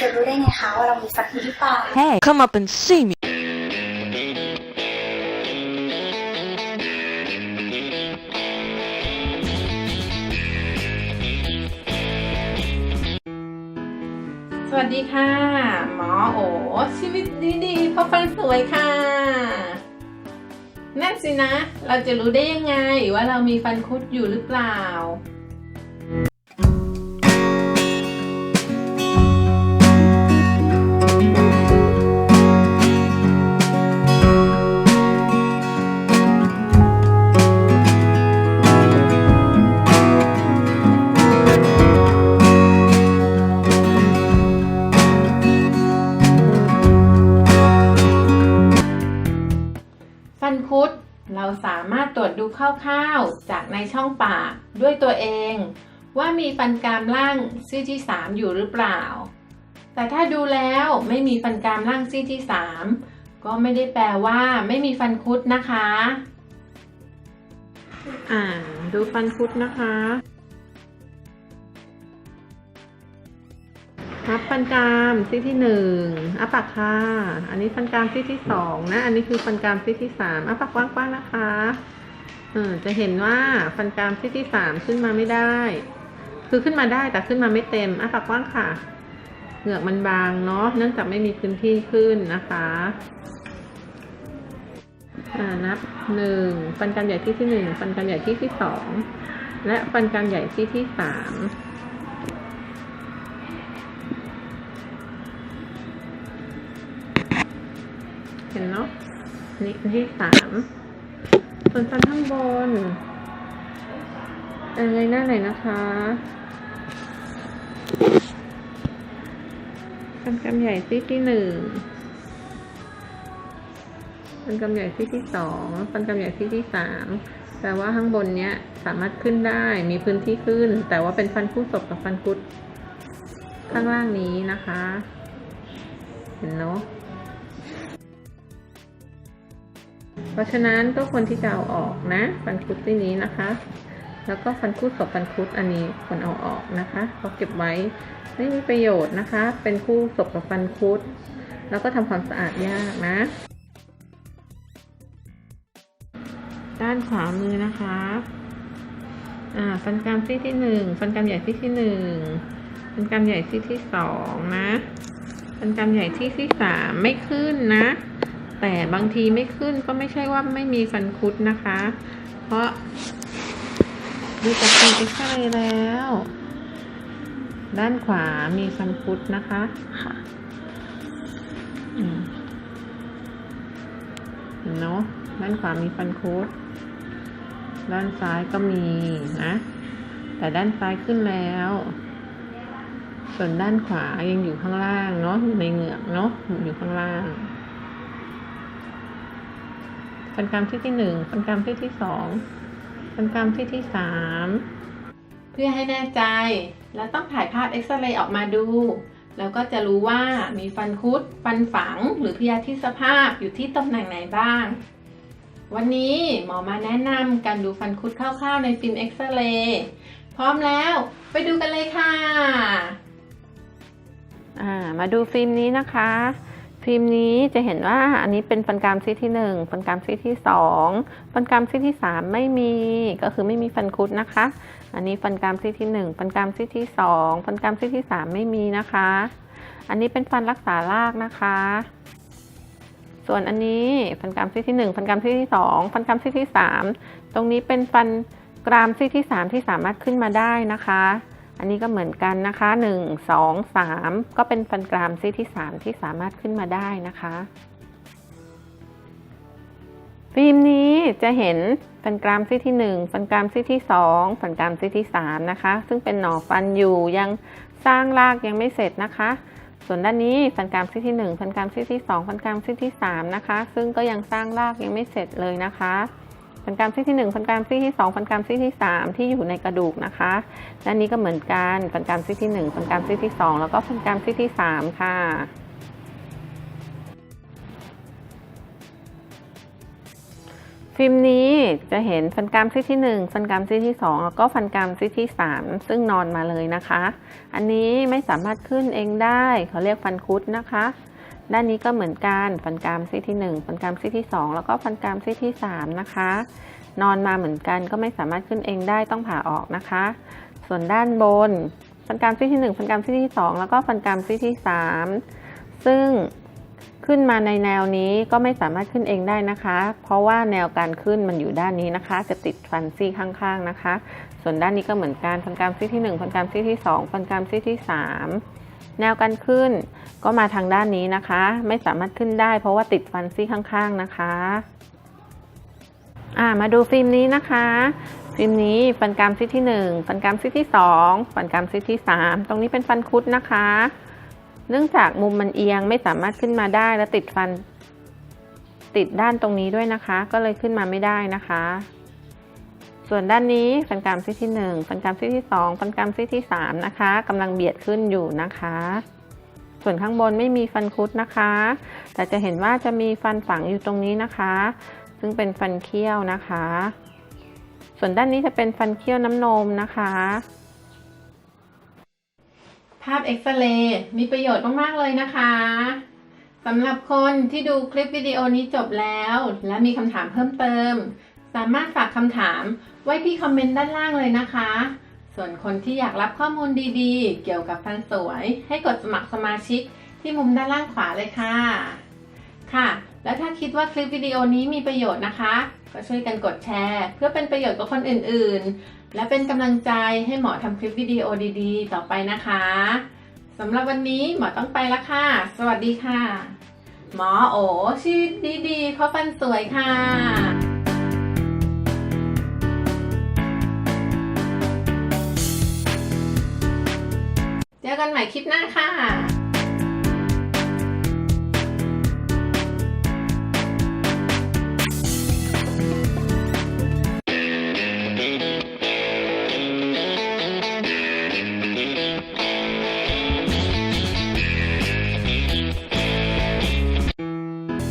จะรู้ได้ไงคะว่าเรามีฟันคุดหรือเปล่า Hey, come up and see me. สวัสดีค่ะ หมอโอชีวิตดีๆเพราะฟันสวยค่ะ นั่นสินะ เราจะรู้ได้ยังไงว่าเรามีฟันคุดอยู่หรือเปล่า คร่าวๆ จากในช่องปากด้วยตัวเอง ว่ามีฟันกรามล่างซี่ที่ 3 อยู่หรือเปล่า แต่ถ้าดูแล้วไม่มีฟันกรามล่างซี่ที่ 3 ก็ไม่ได้แปลว่าไม่มีฟันคุดนะคะ อ่า ดูฟันคุดนะคะครับฟันกรามซี่ที่หนึ่งอ้าปากค่ะ อันนี้ฟันกรามซี่ที่สองนะ อันนี้คือฟันกรามซี่ที่สามอ้าปากกว้างๆนะคะ จะเห็นว่าฟันกรามซี่ที่สามขึ้นมาไม่ได้ คือขึ้นมาได้แต่ขึ้นมาไม่เต็มอ้าปากกว้างค่ะ เหงือกมันบางเนาะเนื่องจากไม่มีพื้นที่ขึ้นนะคะอ่านับหนึ่งฟันกรามใหญ่ที่ที่หนึ่งฟันกรามใหญ่ที่ที่สองและฟันกรามใหญ่ที่ที่สามเห็นเนาะนี่ที่สาม ส่วนฟันข้างบนอะไรหน้าไหนนะคะฟันกำใหญ่ซี่ที่หนึ่งฟันกำใหญ่ซี่ที่สองฟันกำใหญ่ซี่ที่สามแปลว่าข้างบนเนี้ยสามารถขึ้นได้มีพื้นที่ขึ้น แต่ว่าเป็นฟันคู่ศพกับฟันกุดข้างล่างนี้นะคะ เห็นเนาะ เพราะฉะนั้นก็ควรที่จะเอาออกนะ ฟันคุดที่นี้นะคะ แล้วก็ฟันคุดศพฟันคุดอันนี้ควรเอาออกนะคะเพราะเก็บไว้ไม่มีประโยชน์นะคะ เป็นคู่ศพกับฟันคุด แล้วก็ทำความสะอาดยากนะ ด้านขวามือนะคะอ่าฟันกรามซี่ที่หนึ่งฟันกรามใหญ่ซี่ที่หนึ่งฟันกรามใหญ่ซี่ที่สองนะฟันกรามใหญ่ที่ที่สามไม่ขึ้นนะ แต่บางทีไม่ขึ้นก็ไม่ใช่ว่าไม่มีฟันคุดนะคะ เพราะดูจากฟิล์มเอ็กซเรย์แล้ว ด้านขวามีฟันคุดนะคะค่ะอืมเห็นเนาะด้านขวามีฟันคุด ด้านซ้ายก็มีนะ แต่ด้านซ้ายขึ้นแล้ว ส่วนด้านขวายังอยู่ข้างล่างเนาะอยู่ในเหงือกเนาะอยู่ข้างล่าง ฟันกรามที่ที่หนึ่งฟันกรามที่ที่สองฟันกรามที่ที่สามเพื่อให้แน่ใจเราต้องถ่ายภาพเอ็กซเรย์ออกมาดู แล้วก็จะรู้ว่ามีฟันคุด ฟันฝังหรือพยาธิสภาพอยู่ที่ตำแหน่งไหนบ้าง วันนี้หมอมาแนะนำการดูฟันคุดคร่าวๆในฟิล์มเอ็กซเรย์พร้อมแล้วไปดูกันเลยค่ะอ่ามาดูฟิล์มนี้นะคะ ฟิล์มนี้จะเห็นว่าอันนี้เป็นฟันกรามซี่ที่หนึ่งฟันกรามซี่ที่สองฟันกรามซี่ที่สามไม่มีก็คือไม่มีฟันคุดนะคะ อันนี้ฟันกรามซี่ที่หนึ่งฟันกรามซี่ที่สองฟันกรามซี่ที่สามไม่มีนะคะ อันนี้เป็นฟันรักษารากนะคะ ส่วนอันนี้ฟันกรามซี่ที่หนึ่งฟันกรามซี่ที่สองฟันกรามซี่ที่สามตรงนี้เป็นฟันกรามซี่ที่สามที่สามารถขึ้นมาได้นะคะ อันนี้ก็เหมือนกันนะคะหนึ่งสองสามก็เป็นฟันกรามซี่ที่สามที่สามารถขึ้นมาได้นะคะ ฟิล์มนี้จะเห็นฟันกรามซี่ที่หนึ่งฟันกรามซี่ที่สองฟันกรามซี่ที่สามนะคะ ซึ่งเป็นหน่อฟันอยู่ยังสร้างรากยังไม่เสร็จนะคะ ส่วนด้านนี้ฟันกรามซี่ที่หนึ่งฟันกรามซี่ที่สองฟันกรามซี่ที่สามนะคะ ซึ่งก็ยังสร้างรากยังไม่เสร็จเลยนะคะ ฟันกรามซี่ที่หนึ่งฟันกรามซี่ที่สองฟันกรามซี่ที่สามที่อยู่ในกระดูกนะคะด้านนี้ก็เหมือนกันฟันกรามซี่ที่หนึ่งฟันกรามซี่ที่สองแล้วก็ฟันกรามซี่ที่สามค่ะฟิล์มนี้จะเห็นฟันกรามซี่ที่หนึ่งฟันกรามซี่ที่สองแล้วก็ฟันกรามซี่ที่สามซึ่งนอนมาเลยนะคะ อันนี้ไม่สามารถขึ้นเองได้เขาเรียกฟันคุดนะคะ ด้านนี้ก็เหมือนกันฟันกรามซี่ที่ 1 ฟันกรามซี่ที่ 2 แล้วก็ฟันกรามซี่ที่ 3 นะคะ นอนมาเหมือนกันก็ไม่สามารถขึ้นเองได้ต้องผ่าออกนะคะ ส่วนด้านบน ฟันกรามซี่ที่ 1 ฟันกรามซี่ที่ 2 แล้วก็ฟันกรามซี่ที่ 3 ซึ่งขึ้นมาในแนวนี้ก็ไม่สามารถขึ้นเองได้นะคะ เพราะว่าแนวการขึ้นมันอยู่ด้านนี้นะคะ จะติดฟันซี่ข้างๆนะคะ ส่วนด้านนี้ก็เหมือนกันฟันกรามซี่ที่ 1 ฟันกรามซี่ที่ 2 ฟันกรามซี่ที่ 3 แนวการขึ้น ก็มาทางด้านนี้นะคะ ไม่สามารถขึ้นได้ เพราะว่าติดฟันซี่ข้างๆนะคะอ่ามาดูฟิล์มนี้นะคะ ฟิล์มนี้ฟันกรามซี่ที่ 1 ฟันกรามซี่ที่ 2 ฟันกรามซี่ที่ 3 ตรงนี้เป็นฟันคุดนะคะ เนื่องจากมุมมันเอียงไม่สามารถขึ้นมาได้และติดฟัน ติดด้านตรงนี้ด้วยนะคะ ก็เลยขึ้นมาไม่ได้นะคะ ส่วนด้านนี้ฟันกรามซี่ที่ 1 ฟันกรามซี่ที่ 2 ฟันกรามซี่ที่ 3 นะคะกำลังเบียดขึ้นอยู่นะคะ ส่วนข้างบนไม่มีฟันคุดนะคะ แต่จะเห็นว่าจะมีฟันฝังอยู่ตรงนี้นะคะ ซึ่งเป็นฟันเคี้ยวนะคะ ส่วนด้านนี้จะเป็นฟันเคี้ยวน้ำนมนะคะ ภาพเอ็กซเรย์มีประโยชน์มาก ๆ เลยนะคะสำหรับคนที่ดูคลิปวิดีโอนี้จบแล้ว และมีคำถามเพิ่มเติม สามารถฝากคำถาม ไว้ที่คอมเมนต์ด้านล่างเลยนะคะ ส่วนคนที่อยากรับข้อมูลดีๆ เกี่ยวกับฟันสวย ให้กดสมัครสมาชิกที่มุมด้านล่างขวาเลยค่ะ ค่ะ แล้วถ้าคิดว่าคลิปวิดีโอนี้มีประโยชน์นะคะ ก็ช่วยกันกดแชร์ เพื่อเป็นประโยชน์กับคนอื่นๆ และเป็นกำลังใจให้หมอทำคลิปวิดีโอดีๆ ต่อไปนะคะสำหรับวันนี้หมอต้องไปแล้วค่ะ สวัสดีค่ะ หมอโอชีวิตดีๆเพราะฟันสวยค่ะ กันใหม่คลิปหน้าค่ะ